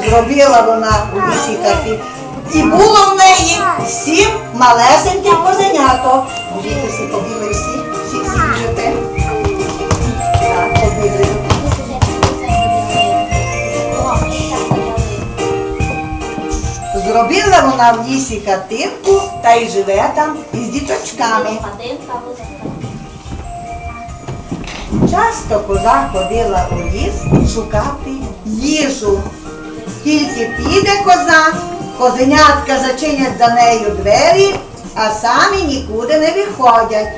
зробила вона у лісі хати. І було в неї сім малесеньких козеняток. Діти всі побігли всі, всі всі біжите. Зробила вона в лісі хатинку та й живе там із діточками. Часто коза ходила у ліс шукати їжу. Тільки піде коза, козенятка зачинять за нею двері, а самі нікуди не виходять.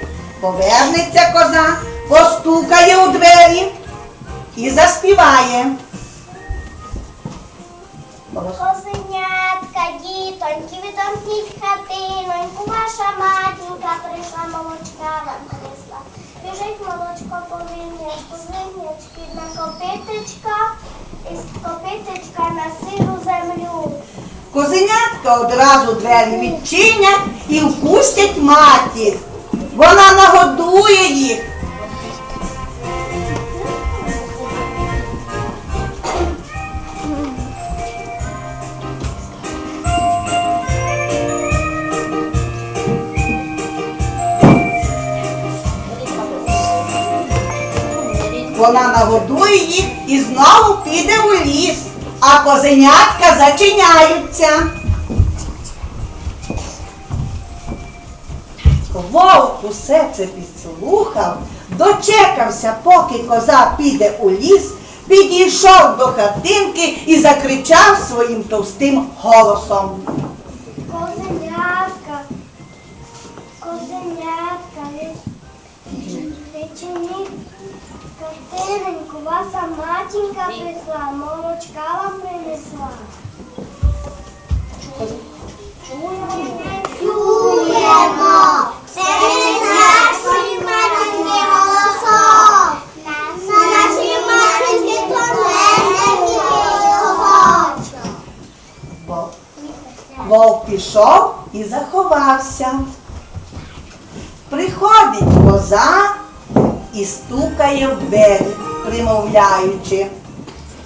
Повернеться коза, постукає у двері і заспіває. Козенятка, дітоньки, відомкніть хатиноньку, ваша матінка прийшла, молочка вам принесла. Біжить молочко по винячку, винячки на копитечка, із копитечка на сиру землю. Козенятка одразу двері відчинять і впустять матір. Вона нагодує їх. Вона нагодує їх і знову піде у ліс, а козенятка зачиняються. Вовк усе це підслухав, дочекався, поки коза піде у ліс, підійшов до хатинки і закричав своїм товстим голосом. Козенятка, козенятка, відчиніть картиненьку, ваша матінка прийшла, молочка вам принесла. Чуємо! Це не нашої матінки голосок. Наші матінки тонесенькі голосочок. Вовк. Вовк пішов і заховався. Приходить коза і стукає в двері, примовляючи.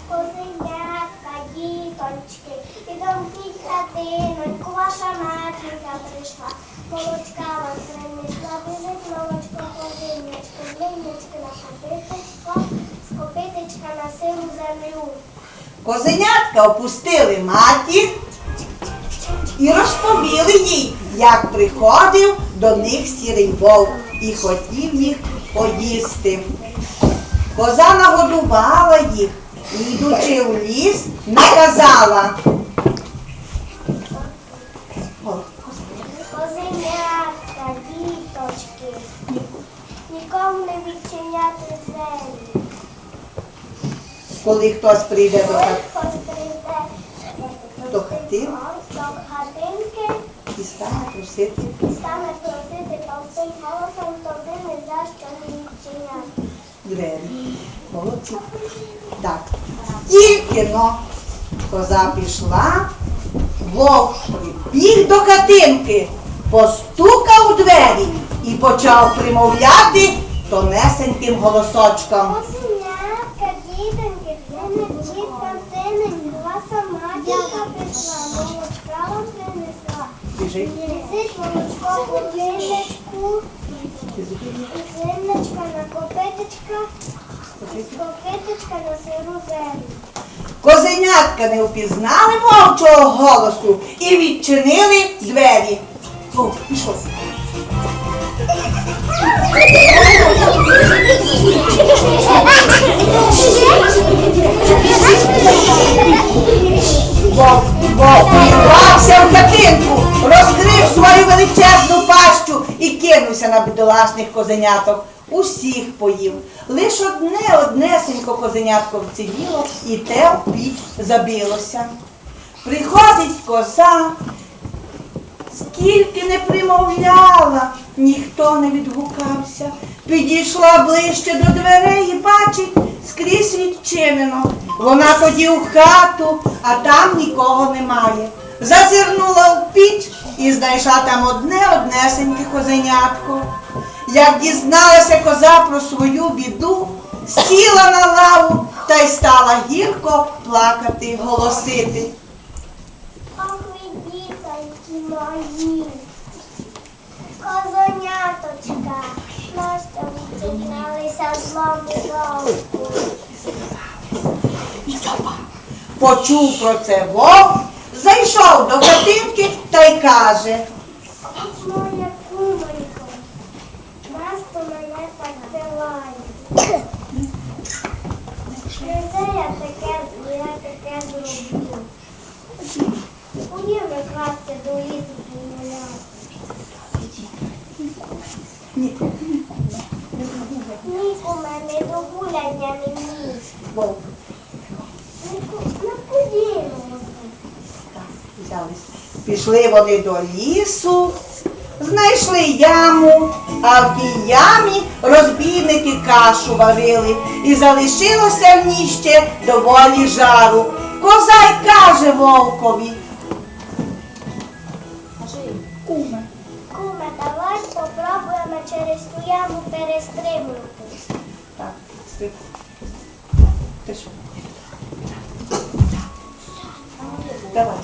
Козенятка, дітоньки, відомкніть хатиноньку, ваша матінка прийшла, молочка вам принесла, біжить молочко козинячко, винячки на копиточко, з копиточка на сиру землю. Козенятка опустили матір і розповіли їй, як приходив до них сірий вовк і хотів їх поїсти. Коза нагодувала їх і, йдучи в ліс, наказала. Козенятка, діточки, нікому не відчиняти двері. Коли хтось прийде до хати хтось прийде До до хатинки, і стане просити. стане просити товстим голосом, то ви не за що не відчиняти. двері. Молодці. Так. Тільки но коза пішла, вовк прибіг до хатинки, постукав у двері і почав примовляти тонесеньким голосочком. Козенятка, дітоньки, не прийшла, молочка вам принесла. Біжи. Молочко винничка копиточка на сиру землю. Козенятка не впізнали вовчого голосу і відчинили двері. Вовк пішов. Вовк, вовк в хатинку, розкрив свою величезну пащу і кинувся на бідолашних козеняток. Усіх поїв. Лиш одне однесенько козенятко вціліло і те в піч забилося. Приходить коза, скільки не примовляла, ніхто не відгукався. Підійшла ближче до дверей і бачить, скрізь відчинено. Вона тоді у хату, а там нікого немає. Зазирнула в піч і знайшла там одне однесеньке козенятко. Як дізналася коза про свою біду, сіла на лаву та й стала гірко плакати, голосити. Ах, ви дітоньки мої, козоняточка, нащо ви зігналися з вами довго? Почув про це вовк, зайшов до хатинки та й каже. Моя кумонько, нащо мене так диває? Не це я таке, я таке зроблю. Умів не красти до лісу гуляти. Ні, куме, не до гуляння не міг. Вовк, взялись. Пішли вони до лісу, знайшли яму, а в тій ямі розбійники кашу варили, і залишилося в ній ще доволі жару. Коза й каже вовкові. Перестрибнути. Так, стрип. Ти що? Давай.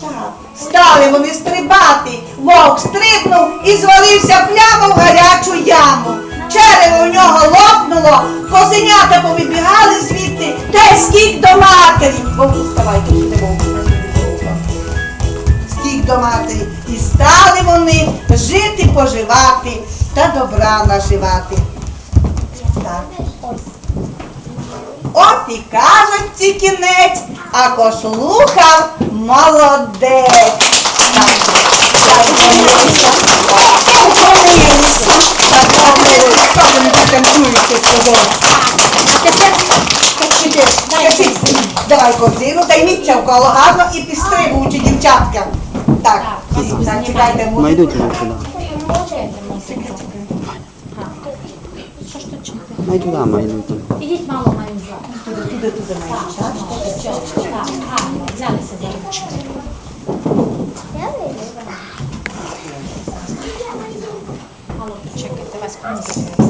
Так. Стали вони стрибати. Вовк стрибнув і звалився прямо в гарячу яму. Черево у нього лопнуло, козенята повибігали звідти, та й скік до матері. Вовку, вставай, тут сюди вовку. До. І стали вони жити, поживати та добра наживати. Так. От і кажуть ці кінець, а кослухав молодець. Давай корзину, тайміться в коло гарно і підстрибуючи дівчатка. Так, так, чекайте, музику. Найдуть мене туди. Май туди, май туди. Ідіть мало маю за. Туди, туди, має дівчатка. Так, гарно, взялися за ручки. Я не люблю. Мало почекайте, вас музика.